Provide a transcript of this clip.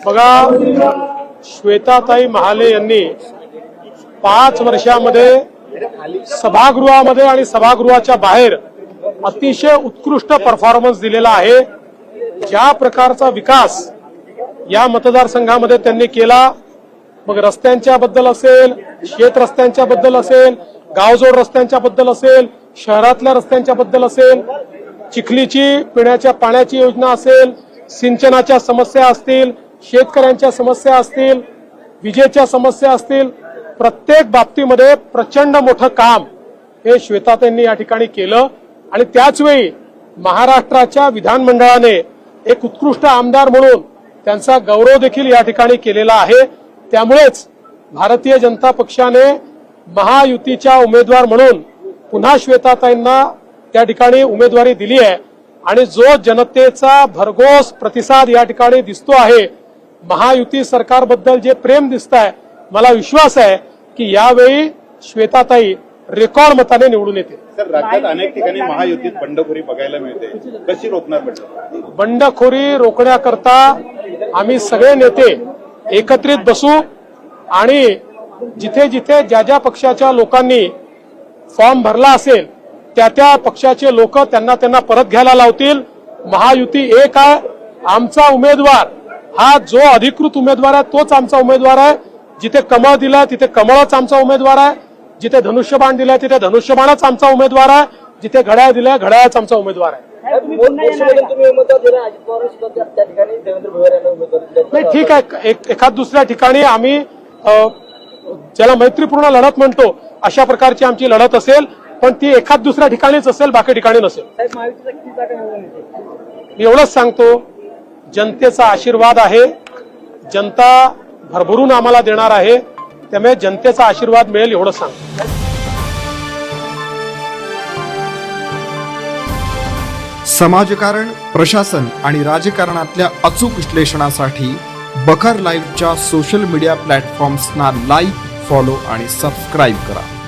बघा श्वेताताई महाले यांनी पाच वर्षामध्ये सभागृहामध्ये आणि सभागृहाच्या बाहेर अतिशय उत्कृष्ट परफॉर्मन्स दिलेला आहे. ज्या प्रकारचा विकास या मतदारसंघामध्ये त्यांनी केला मग रस्त्यांच्या बद्दल असेल शेत रस्त्यांच्या बद्दल असेल गावजोड रस्त्यांच्या बद्दल असेल शहरातल्या रस्त्यांच्या बद्दल असेल चिखलीची पिण्याच्या पाण्याची योजना असेल सिंचनाच्या समस्या असतील शेतकऱ्यांच्या समस्या असतील विजेच्या समस्या असतील प्रत्येक बाबतीमध्ये प्रचंड मोठं काम हे श्वेताताईंनी या ठिकाणी केलं. आणि त्याचवेळी महाराष्ट्राच्या विधानमंडळाने एक उत्कृष्ट आमदार म्हणून त्यांचा गौरव देखील या ठिकाणी केलेला आहे. त्यामुळेच भारतीय जनता पक्षाने महायुतीच्या उमेदवार म्हणून पुन्हा श्वेताताईंना त्या ठिकाणी उमेदवारी दिली आहे. आणि जो जनतेचा भरघोस प्रतिसाद या ठिकाणी दिसतो आहे महायुती सरकारबद्दल जे प्रेम दिसत आहे मला विश्वास आहे की यावेळी श्वेताताई रेकॉर्ड मताने निवडून येते सर राज्यात अनेक ठिकाणी महायुतीत बंडखोरी बघायला मिळते. कशी रोखणार बंडखोरी? बंडखोरी रोखण्याकरता आम्ही सगळे नेते एकत्रित बसू आणि जिथे जिथे ज्या ज्या पक्षाच्या लोकांनी फॉर्म भरला असेल त्या त्या पक्षाचे लोक त्यांना त्यांना परत घ्यायला लावतील. महायुती एक आहे. आमचा उमेदवार हा जो अधिकृत उमेदवार आहे तोच आमचा उमेदवार आहे. जिथे कमळ दिलाय तिथे कमळच आमचा उमेदवार आहे. जिथे धनुष्यबाण दिलाय तिथे धनुष्यबाणच आमचा उमेदवार आहे. जिथे घड्याळ दिलाय घड्याळच आमचा उमेदवार आहे. मोर्शीमधून तुम्ही उमेदवार दिला अजित पवार सुद्धा त्या- त्या ठिकाणी देवेंद्र भोयर यांना उमेदवार दिला नाही ठीक आहे. एक एखाद दुसऱ्या ठिकाणी आम्ही अ, ज्याला मैत्रीपूर्ण लढत म्हणतो अशा प्रकारची आमची लढत असेल पण ती एखाद दुसऱ्या ठिकाणीच असेल बाकी ठिकाणी नसेल. मी एवढंच सांगतो जनतेचा आशीर्वाद आहे. जनता भरभरून आम्हाला देणार आहे. त्यामुळे जनतेचा आशीर्वाद मिळेल एवढं सांग समाजकारण प्रशासन आणि राजकारणातल्या अचूक विश्लेषणासाठी बखर लाईव्हच्या सोशल मीडिया प्लॅटफॉर्म्सना लाईक फॉलो आणि सबस्क्राईब करा.